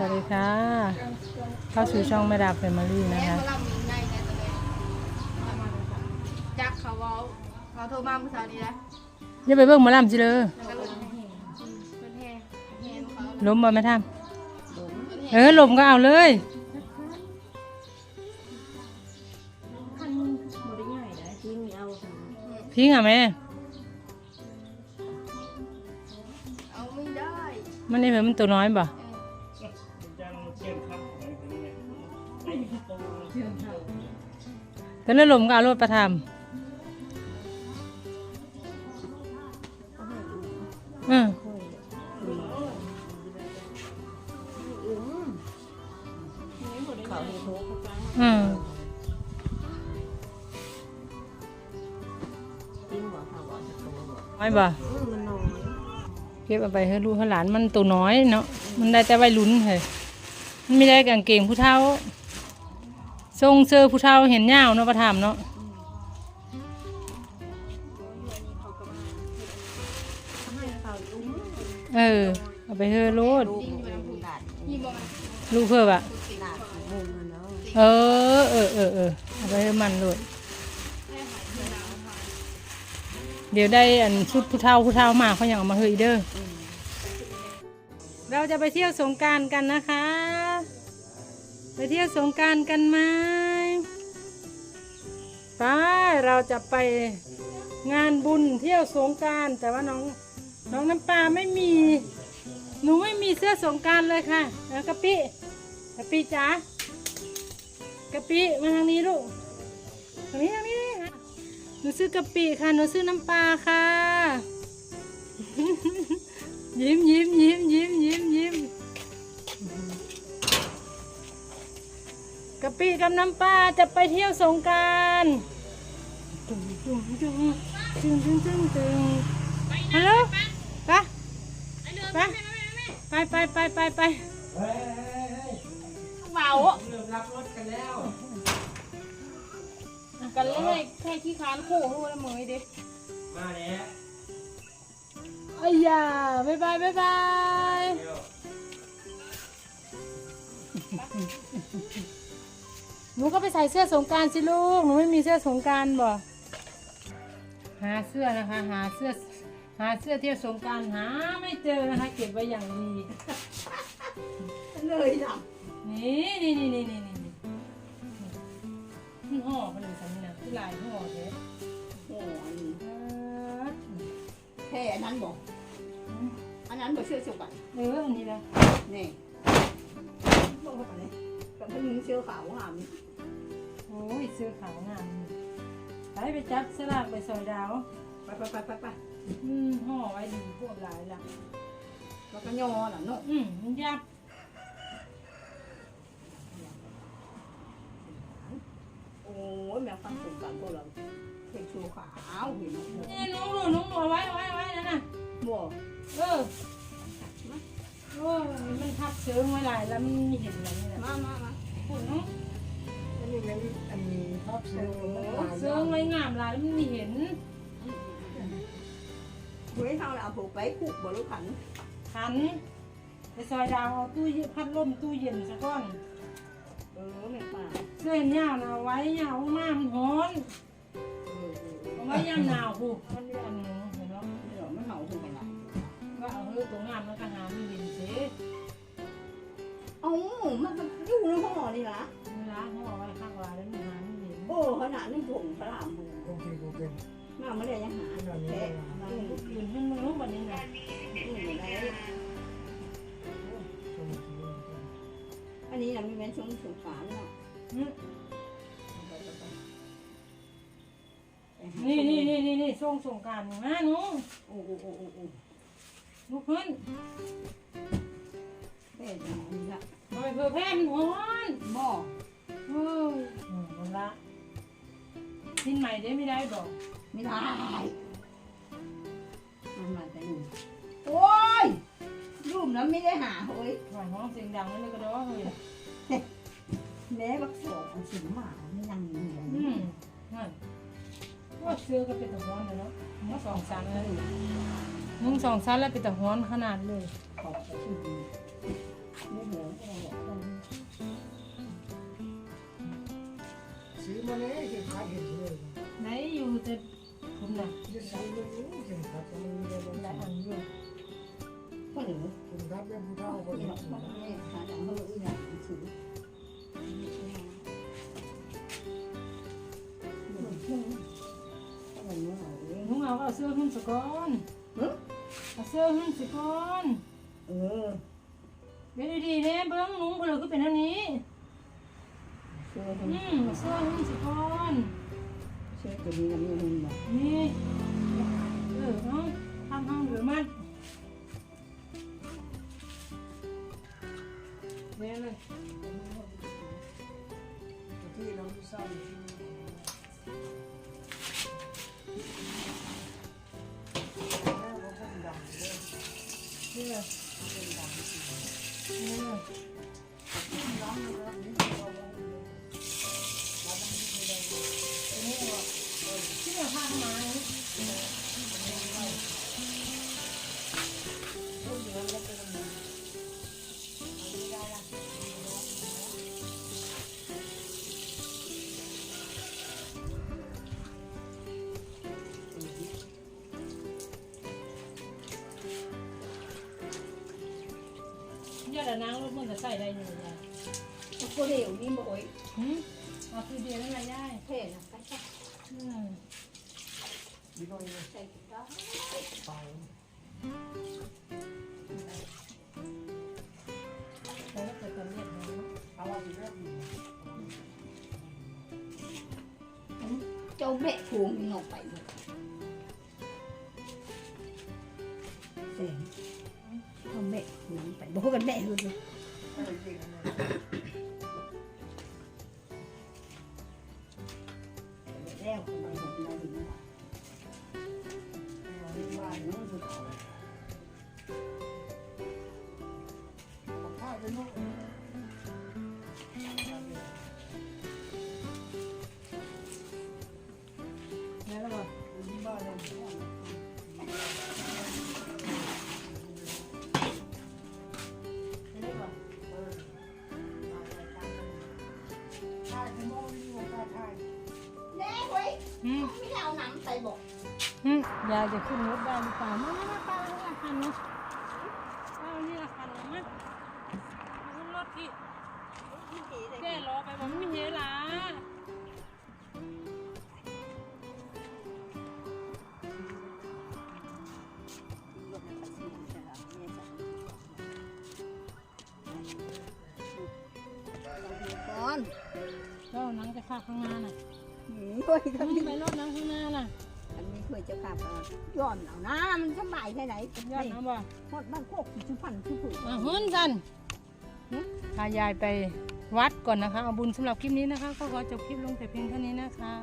สวัสดีค่ะ เข้าสู่ช่องแม่ดาแฟมิลี่นะแม่คะเขาลำมีในนะตัวเนี้ยจักเขาเว้าเขาโทรมาเมื่อเช้านี้นะอย่าไปเบิ่งหมาลำจิเลยแล้วก็ลงเป็นแห่แห่ของเขาล้มบ่แม่ท่ามเออลมก็เอาเลยขั้นบริง่ายนะจริงเอาพิงอะแม่ เอาไม่ได้มันนี่เพิ่นมันตัวน้อยบ่ เชื่อมเท่าแต่แล้วลมก็เอารถประทำอืมค่อยอืมอืมจริงบอกเขาบอกจะโตบอกน้อยบ่เก็บเอาไปให้ลูกให้หลานมันตัวน้อยเนาะ มันได้แต่วัยรุ่นเฮ้ย ไม่ได้กางเกงผู้เฒ่าทรงเสื้อผู้เฒ่าเห็นยาวเนาะประทำเนาะเออเอาไปเฮ้โลดลูกมันดัดนี่บอกมันลูกเพิ่อะเออเออเออเออเอาไปให้มันเลยเดี๋ยวได้อันชุดผู้เฒ่าผู้เฒ่ามาเขายังเอามาเฮยเด้อเราจะไปเที่ยวสงการกันนะคะ ไปเที่ยวสงการกันไหมไปเราจะไปงานบุญเที่ยวสงการแต่ว่าน้องน้องน้ำปลาไม่มี หนูไม่มีเสื้อสงการเลยค่ะแล้วกะปิกะปิจ๋ากะปิมาทางนี้ลูกทางนี้ทางนี้ค่ะหนูซื้อกะปิค่ะหนูซื้อน้ำปลาค่ะ ยิ้มยิ้มยิ้มยิ้มยิ้มยิ้ม กะปิกับน้ำปลาจะไปเที่ยวสงกรารตึงตึงตึงตึงตึงตึงตึงฮัลโหลไปไปไปไปไปไปไปเบาเริ่มรับรถกันแล้วกันเลยแค่ขี้คานขู่รู้แล้วมือดิมาแล้วอ้ยาบ๊ายบายบ๊ายบาย หนูก็ไปใส่เสื้อสงกรารสิลูก หนูไม่มีเสื้อสงกรารบ่หาเสื้อนะคะ หาเสื้อ หาเสื้อเที่ยวสงกรารหาไม่เจอนะคะ เก็บไว้อย่างดี เลยจ้ะนี่นี่นี่นี่นี่นี่นี่ห่อมันอยู่สันนะที่ลายห่อเด้อโอ้อันนี้เออแค่อันนั้นบอกอันนั้นบอกเชื่อสุกันเอออันนี้ละนี่บอกว่าอะไรกับพยุงเชื่อขาวหามโอ้ยเสื้อขาวงามไปไปจับสลากไปซอยดาวไปไปไปไปไปอืมห่อไว้ดีพวกหลายละแล้วก็ยอหล่ะเนาะอืมมันยับโอ้ยแม่ฟังสุกันพวกเราเพลงชูขาวเห็นไหมนี่น้องหนูน้องหนูเอาไว้เอาไว้เอาไว้นั่นน่ะบอกเออโอ้ยมันทับเชื้อไว้หลายแล้วมันไม่เห็นอะไรนี่แหละมามามาโอ้ยน้องอั นนี้นอันนี้ชอบเชื่อเชื้อไว้งามลายแล้วมันไม่เห็นเฮ้ยเท่าเอาผูกไปผูกบริขันขันไปซอยดาวเอาตู้เย็นพัดลมตู้เย็นซะก่อนเออไม่ป่าเสื้อเห็นยาวนะเอาไว้ยาวมากมันร้อนเอาไว้ยามหนาวผูกมันมีอันหนึงเห็นไหมเดี๋ยวมันเห่าถูกกันละว่าเอาเฮ้ยตรงงามมันก็หาไม่เห็นสียเอ้ามันอยู่ในห้องนี่นะ เวลาห่อไว้ข้างวาแล้วมันหาไม่เห็นโอ้ขนาดนี้ผงพระรามบูน่าไม่ได้ยังหาแท้นั่งอยู่ยืนขึ้นมึงรู้วันนี้นะอยู่ในอันนี้นะมีแม่ชงสงสารเนาะอืมนี่นี่นี่นี่นี่ส่งส่งกรารนี่มาหนูโอ้โอ้โอ้โอ้โอ้ลุกขึ้นแม่จังนี่ละทำไมเพื่อแพ้มันร้อนหม้อ เฮ้ยอืมมันละกินใหม่ได้ไม่ได้บอกไม่ได้มันมาแต่หนึ่งโอ้ยรูปนั้นไม่ได้หาเฮ้ยหวานห้องเสียงดังนั่นเลยก็ได้เฮ้ยแม่บักโศกเอาสิหมาไม่นั่งอยู่อย่างอืนี้มนั่นว่าเสื้อก็เป็นตะฮ้อนเลยเนาะมึงสองชั้นเลยมึงสองชั้นแล้วเป็นตะฮ้อนขนาดเลยขอบคุณไม่เหลือ มาเลยเข็มขัดเห็นเลยไหนอยู่แต่ผมน่ะจะใส่เรื่องนี้เข็มขัดมันมีอะไรหลายบ้าอังนอยู่คนหนึ่งเข็มขัดแม่ผู้เฒ่าคนนหนึ่นี้งคนนี้หาดังเฮ้ยอย่างถือคนหนึ่งเอาเองหนูเอาเอาเสื้อหุ้นสก้อนหึเอาเสื้อหุ้นสก้อน เออเดี๋ยวดีๆเนี่ยเบิ้งหนุ่งเพนเลยก็เป็นอันนี้ เชื่ออืมเอาเสื้อหุ้นสะก้อนเชื่อตัวนี้นะมีหุ่นบ่นี่เออเอาทำห้องเหลือมันแม่เลยที่เราไม่ทราบแม่เขาคงดังเลยนี่เลย ยอดนางรถมันจะใส่ได้อยู่ยายก็เร็วนี่บ่โอ้ยหืมเอาคือเดียวนั่นแหละยายเท่นะไปใส่อืมดีหน่อยนะใส่ถุงเท้าตายแล้วก็ตอนเรียกเขาเอาว่าสิแม่ดีเจ้าแม่พวงนี่ออกไปหมดเสียงเอา แม่พวงไปบอกกันแม่เล อืมไม่ได้เอาหนังใส่บอกอืมยายจะขึ้นรถได้หรือเปล่ามามามาป้านี่ละคันเนาะเอานี่ละคันเนาะมาขึ้นรถที่แก้รอไปบอกไม่มีเฮล่ะก่อนก็นังจะข้าข้างหน้าน่ะ หืมเฮ้ยอืมไปรถนังข้างหน้าน่ะอันนี้เคยจะกลับย้อนเอานะมันสบายแค่ไหนยอดนะบ่หมดบ้านโคกสิพันสิผูกอะหุ่นสันพายายไปวัดก่อนนะคะ เอาบุญสำหรับคลิปนี้นะคะ ก็ขอจบคลิปลงแต่เพียงเท่านี้นะคะ